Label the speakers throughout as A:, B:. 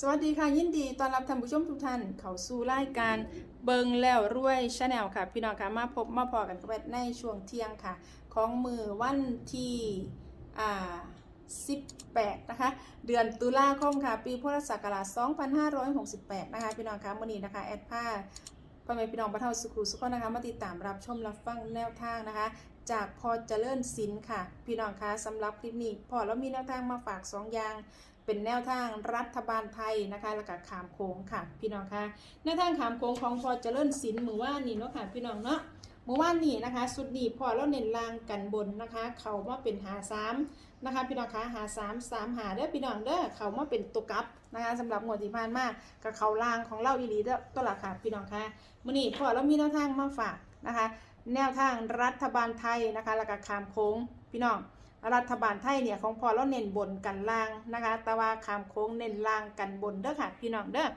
A: สวัสดีค่ะ ยินดีต้อนรับท่านผู้ชมทุกท่าน เข้าสู่รายการเบิงแล้วรวยชาแนลค่ะ พี่น้องค่ะมาพบมาพอกันกับแอดในช่วงเที่ยงค่ะ ของมือวันที่อ่า18นะคะ เดือนตุลาคมค่ะ ปีพุทธศักราช2568 นะคะ พี่น้องค่ะมื่อนี้นะคะ แอดผ้าพ่อแม่พี่น้องประเทศสุขุสุขนะคะ มาติดตามรับชมรับฟังแนวทางนะคะ จากพอเจริญศิลป์ค่ะ พี่น้องคะสำหรับคลิปนี้พอเรามีแนวทางมาฝากสองอย่างเป็นแนวทางรัฐบาลไทยนะคะแล้วก็ขามโค้งค่ะ พี่น้องคะแนวทางขามโค้งของพอเจริญศิลป์มือว่านี่เนาะค่ะพี่น้องเนาะมือว่านนี่นะคะสุดนี้พอเราเน้นลางกันบนนะคะ เขามาเป็นหาสามนะคะพี่น้องคะหาสามสามหาเด้อพี่น้องเด้อเขามาเป็นตัวกับนะคะสำหรับงวดที่ผ่านมากับเขาลางของเราอีหลีเด้อตัวละค่ะพี่น้องคะมื่อนี้พอเรามีแนวทางมาฝากนะคะ แนวทางรัฐบาลไทยนะคะแล้วก็ขามโค้งพี่น้องรัฐบาลไทยเนี่ยของพอเราเน้นบนกันล่างนะคะ แต่ว่าขามโค้งเน้นล่างกันบนเด้อค่ะพี่น้องเด้อ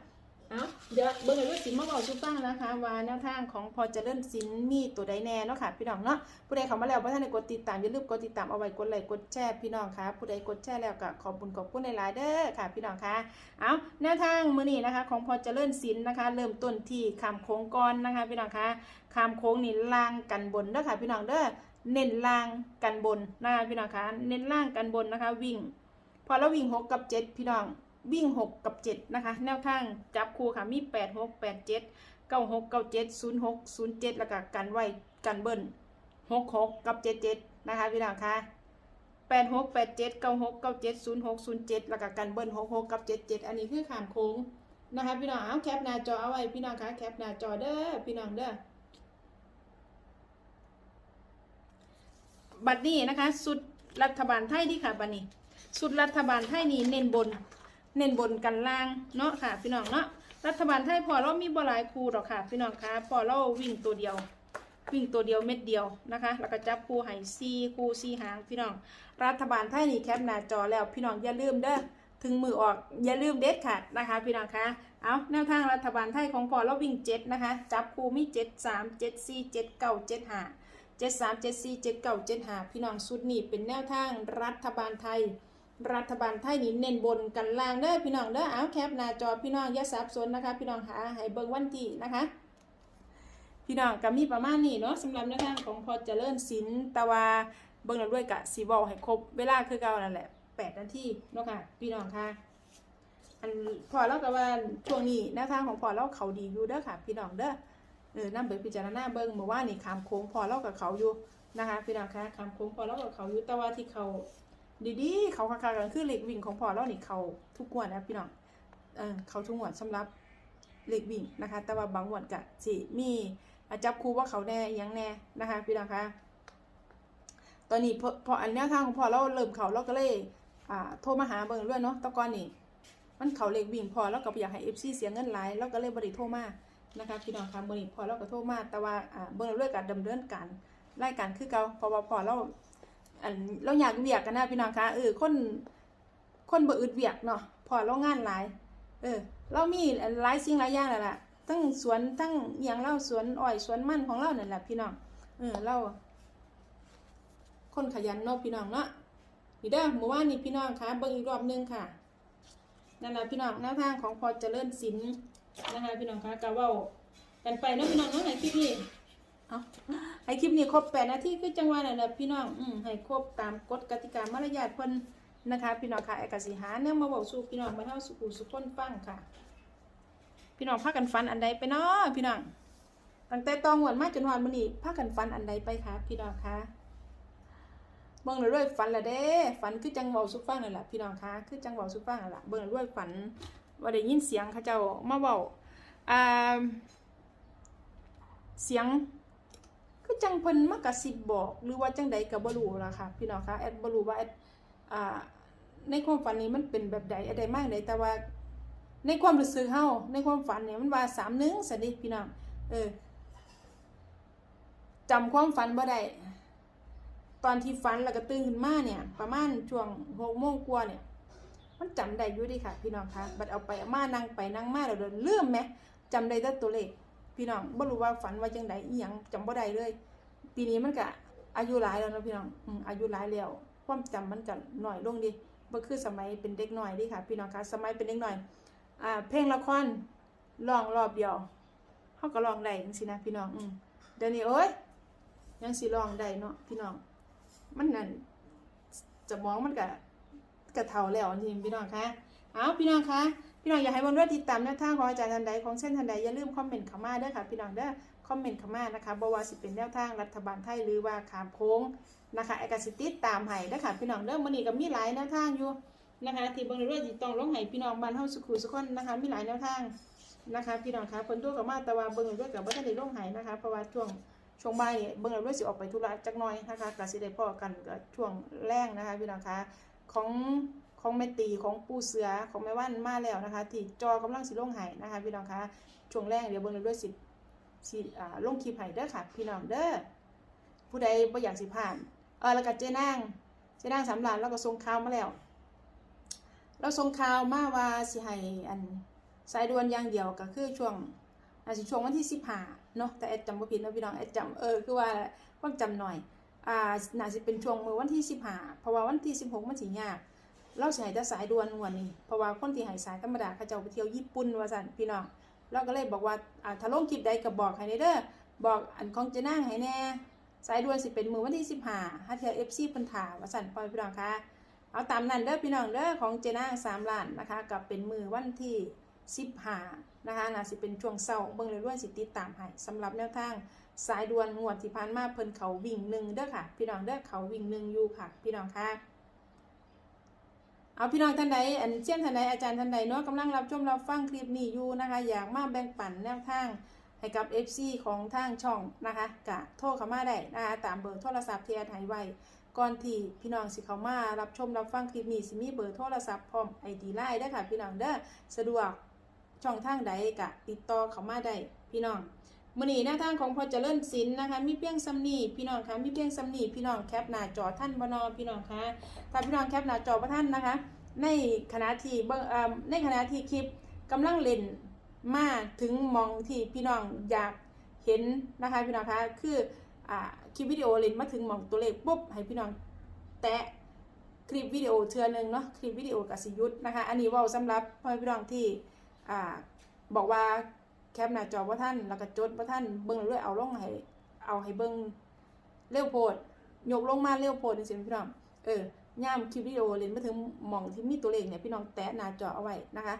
A: เอาเดี๋ยวเบิ่งเลยว่าสินมาบอกสุฟังนะคะ ว่าแนวทางของพอเจะเลิ่นสินมีตัวใดแน่เนาะค่ะพี่น้องเนาะผู้ใดเข้ามาแล้วบ่ท่านได้กดติดตามอย่าลืมกดติดตามเอาไว้กดไลค์กดแชร์พี่น้องค่ะผู้ใดกดแชร์แล้วก็ขอบคุณขอบคุณหลายๆเด้อค่ะ พี่น้องค่ะเอาแนวทางมื้อนี้นะคะ ของพอเจะเลิ่นสินนะคะ เริ่มต้นที่ขามโค้งก่อนนะคะ พี่น้องค่ะขามโค้งนี่ล่างกันบนเด้อค่ะ พี่น้องเด้อเน้นล่างกันบนนะคะพี่น้องคะเน้นล่างกันบนนะคะ วิ่ง พอเราวิ่งหกกับเจ็ดพี่น้อง วิ่งหกกับเจ็ดนะคะ แนวทางจับคู่ค่ะ มีแปดหกแปดเจ็ดเก้าหกเก้าเจ็ดศูนย์หกศูนย์เจ็ดแล้วก็กันไว้กันเบิ้ลหกหกกับเจ็ดเจ็ดนะคะพี่น้องคะแปดหกแปดเจ็ดเก้าหกเก้าเจ็ดศูนย์หกศูนย์เจ็ดแล้วก็กันเบิ้ลหกหกกับเจ็ดเจ็ดอันนี้คือขามโค้งนะคะพี่น้องเอาแคปหน้าจอเอาไว้พี่น้องคะแคปหน้าจอเด้อพี่น้องเด้อบัดนี้นะคะสุดรัฐบาลไทยที่ค่ะบัดนี้สุดรัฐบาลไทยนี่เน้นบน เน้นบนกันล่างเนาะค่ะ พี่น้องเนาะรัฐบาลไทยพอเรามีบ่หลายคู่หรอกค่ะ พี่น้องคะพอเราวิ่งตัวเดียว วิ่งตัวเดียวเม็ดเดียวนะคะ แล้วก็จับคู่ให้ซีคู่ซีหางพี่น้อง รัฐบาลไทยนี่แคปหน้าจอแล้วพี่น้องอย่าลืมเด้อถึงมือออกอย่าลืมเด็ดขาดนะคะ พี่น้องคะเอาแนวทางรัฐบาลไทยของพอเราวิ่งเจ็ดนะคะ จับคู่มีเจ็ดสามเจ็ดสี่เจ็ดเก้าเจ็ดห้าเจ็ดสามเจ็ดสี่เจ็ดเก้าเจ็ดห้าพี่น้องสุดนี้เป็นแนวทางรัฐบาลไทย รัฐบาลไทยนี่เน้นบนกันล่างเด้อพี่น้องเด้อเอาแคปหน้าจอพี่น้องอย่าสับสนนะคะ พี่น้องหาให้เบิ่งวันที่นะคะ พี่น้องก็มีประมาณนี้เนาะสำหรับแนวทางของพอเจริญศิลป์ตะวาเบิ่งแล้วด้วยกะสีบอกให้ครบเวลาคือเก่านั่นแหละแปดนาทีเนาะค่ะ พี่น้องค่ะอันพอแล้วก็ว่าช่วงนี้แนวทางของพอเราเขาดีอยู่เด้อค่ะ พี่น้องเด้อเออนั่งไปพิจารณาเบิ่งเมื่อว่านนี่ขามโค้งพอเล่ากับเขาอยู่นะคะ พี่น้องคะขามโค้งพอเล่ากับเขาอยู่แต่ว่าที่เขา ดีๆ เขาคาๆกันคือเหล็กวิ่งของพอเล่านี่เขาทุกงวดนะพี่น้องเออเขาทุกงวดสำหรับเหล็กวิ่งนะคะ แต่ว่าบางงวดกะสิมีอาจับครูว่าเขาแน่ยังแน่นะคะ พี่น้องคะตอนนี้พออันแนวทางของพอเราเริ่มเขาเราก็เลยอ่าโทรมาหาเบิ่งเรื่อยเนาะตะกอนนี่มันเขาเหล็กวิ่งพอแล้วก็บอยากให้เอฟซีเสียเงินหลายเราก็เลยบริโทรมานะคะพี่น้องคะมื่อนี้พอเราก็โทรมาแต่ว่าอ่าเบิ่งเรื่องการดำเนินการรายการคือเก่าพราะว่าพอเรา อันเราอยากเวียกกันนะพี่น้องคะเออคนคนบ่อึดเวียกเนาะพอเรางานหลาย เออ เรามีหลายสิ่งหลายอย่างแล้วล่ะทั้งสวนทั้งอย่างเราสวนอ้อยสวนมันของเราเนั่นแหละพี่น้องเออเราคนขยันเนาะพี่น้องเนาะนี่เด้อเมื่อวานนี้พี่น้องคะเบิ่งอีกรอบนึงค่ะนั่นแหละพี่น้องแนวทางของพอเจริญศิลป์นะคะพี่น้องคะกะเว่ากันไปเนาะพี่น้องเนาะให้คลิปนี้ เอาให้คลิปนี้ครบแปดนาทีคือจังหวะนั่นแหละพี่น้องอืมให้ครบตามกฎกติกามารยาทเพิ่นนะคะ พี่น้องค่ะไอ้กสิหาเนี่ยมาบอกสู่พี่น้องมาเท่าสุขุสุขคนฟังค่ะ พี่น้องพากันฟันอันใดไปเนาะพี่น้องตั้งแต่ตองหวนมาจนหวนมื้อนี้พากันฟันอันใดไปคะพี่น้องคะเบิ่งเลยด้วยฝันละเด้ฝันคือจังเว้าสุฟังนั่นแหละพี่น้องคะคือจังเว้าสุฟังนั่นแหละเบิ่งเลยด้วยฝันว่าได้ยินเสียงเขาเจ้ามาเบาอ่าเสียง คือจังเพิ่นมากระซิบบอก หรือว่าจังใดก็บ่รู้ล่ะค่ะ พี่น้องคะแอดบรูว่าแอดอ่าในความฝันนี้มันเป็นแบบใดแอดได้มากใดแต่ว่าในความรู้สึกเฮาในความฝันเนี่ยมันว่า31สนิทพี่น้องเออจำความฝันบ่ได้ตอนที่ฝันแล้วก็ตื่นขึ้นมาเนี่ย ประมาณช่วง6โมงกว่าเนี่ย มันจำได้อยู่ดีค่ะ พี่น้องคะบัดเอาไปเอามานั่งไปนั่งมาแล้วเดินเลื่อมไหมจำได้แต่ตัวเลข พี่น้องบ่รู้ว่าฝันว่าจังใดอีหยังจำบ่ได้เลย ปีนี้มันก็อายุหลายแล้วนะพี่น้องอืมอายุหลายแล้วความจำมันก็น้อยลงดิบ่คือสมัยเป็นเด็กน้อยดิค่ะ พี่น้องคะสมัยเป็นเด็กน้อยอ่าเพลงละครร้องรอบเดียวเขาก็ร้องได้จังซี่นะพี่น้องอืมเดี๋ยวนี้โอ้ยยังสิร้องได้เนาะพี่น้อง มันนั่นจะมองมันก็กระเทาแล้วนี่พี่น้องคะเอาพี่น้องคะ พี่น้องอยากให้บนด้วยติดตามแนวทางของอาจารย์ทันใดของเส้นทันใดอย่าลืมคอมเมนต์เข้ามาด้อค่ะพี่น้องเด้อคอมเมนต์เข้ามานะคะบ่ว่าสิเป็นแนวทางรัฐบาลไทยหรือว่าขามโค้งนะคะไอ้กสิติดตามให้ด้อค่ะพี่น้องเด้อมื้อนี้ก็มีหลายแนวทางอยู่นะคะที่บิ่งเรื่อยๆสิต้องลงให้พี่น้องบ้านเฮาสุขุสุขคนนะคะมีหลายแนวทางนะคะพี่น้องคะคนตัวกับมาแต่ว่าเบิ่งเรื่อยกับบ่ทันได้ลงให้นะคะเพราะว่าช่วงช่วงบ่ายนี่เบิ่งแล้วด้วยสิออกไปธุระจักหน่อยนะคะก็สิได้พอกันก็ช่วงแรงนะคะพี่น้องคะของ ของแม่ตีของปูเสือของแม่ว่านมาแล้วนะคะ ที่จอกำลังสิลงไห้นะคะ พี่น้องคะช่วงแรงเดี๋ยวเบิ่งด้วยสิสิอ่าลงคลิปให้เด้อค่ะ พี่น้องเด้อผู้ใดบ่อยากสิผ่านเออแล้วก็เจ๊นางเจ๊นางสำรานแล้วก็ส่งข่าวมาแล้วเราส่งข่าวมาว่าสิให้อันสายด่วนอย่างเดียวก็คือช่วงอาจจะช่วงวันที่สิบห้าเนาะแต่แอดจำบ่ผิดนะพี่น้องแอดจำเออคือว่าความจำหน่อยอ่าน่าจะเป็นช่วงมือวันที่สิบห้าเพราะว่าวันที่สิบหกมันสิยาก เราสิให้แต่สายด่วนงวดนี้เพราะว่าคนที่ให้สายธรรมดาเขาเจ้าไปเที่ยวญี่ปุ่นว่าซั่นพี่น้องเราก็เลยบอกว่าอ่าถ้าลงคลิปใดก็บอกให้เด้อบอกอันของเจะนั่งให้แน่สายด่วนสิเป็นมือวันที่สิบห้าถ้าเที่ยว FC เพิ่นถาว่าซั่นปล่อยพี่น้องคะเอาตามนั้นเด้อพี่น้องเด้อของเจน่าสามล้านนะคะกับเป็นมือวันที่สิบห้านะคะน่าสิเป็นช่วงเศร้าเบิ่งเลยด้วยสิติดตามให้สำหรับแนวทางสายด่วนงวดที่ผ่านมาเพิ่นเขาวิ่งหนึ่งเด้อค่ะ พี่น้องเด้อเขาวิ่งหนึ่งอยู่ค่ะ พี่น้องค่ะ เอาพี่น้องท่านใดอันเช่นท่านใดอาจารย์ท่านใดเนาะกำลังรับชมรับฟังคลิปนี้อยู่นะคะ อยากมาแบ่งปันแนวทางให้กับ FC ของทางช่องนะคะกะโทรเข้ามาได้นะคะตามเบอร์โทรศัพท์ที่แอดให้ไว้ก่อนที่พี่น้องสิเข้ามารับชมรับฟังคลิปนี้สิมีเบอร์โทรศัพท์พร้อม ID ไลน์เด้ค่ะพี่น้องเด้อสะดวกช่องทางใดกะติดต่อเขามาได้พี่น้อง มื้อนี้หน้าทางของพอเจริญศิลป์นะคะ มีเพียงซ้ำนีพี่น้องคะมีเพียงซ้ำนีพี่น้องแคปหน้าจอท่านบนอพี่น้องคะถ้าพี่น้องแคปหน้าจอบ่ท่านนะคะ ในขณะที่เอ่อในขณะที่คลิปกำลังเล่นมาถึงมองที่พี่น้องอยากเห็นนะคะพี่น้องคะคืออ่าคลิปวิดีโอเล่นมาถึงมองตัวเลขปุ๊บให้พี่น้องแตะคลิปวิดีโอเทือนึงเนาะคลิปวิดีโอกสิยุทธ์นะคะ อันนี้ว่าสำหรับพ่อพี่น้องที่อ่าบอกว่า แคปหน้าจอว่าท่านแล้วก็จดว่าท่านเบิ่งเรื่อยเอาลงให้เอาให้เบิ่งเร็วโพดยกลงมาเร็วโพดจังซี่พี่น้องเออย่ามคลิปวิดีโอเล่นมาถึงหม่องที่มีตัวเลขเนี่ยพี่น้องแตะหน้าจอเอาไว้นะคะ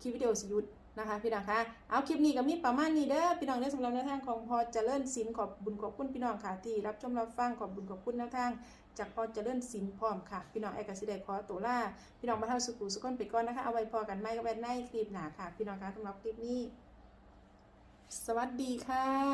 A: คลิปวิดีโอสิยุทธนะคะพี่น้องคะเอาคลิปนี้ก็มีประมาณนี้เด้อพี่น้องในสำหรับแนวทางของพอเจริญศิลป์ขอบบุญขอบคุณพี่น้องค่ะที่รับชมรับฟังขอบบุญขอบคุณแนวทาง จากพอเจริญศิลป์พร้อมค่ะ พี่น้องไอ้กสิได้ขอตัวล่าพี่น้องมาเท่าสุขุสุขคนไปก่อนนะคะเอาไว้พอกันไหมก็เป็นในคลิปหนาค่ะ พี่น้องคะสำหรับคลิปนี้ สวัสดีค่ะ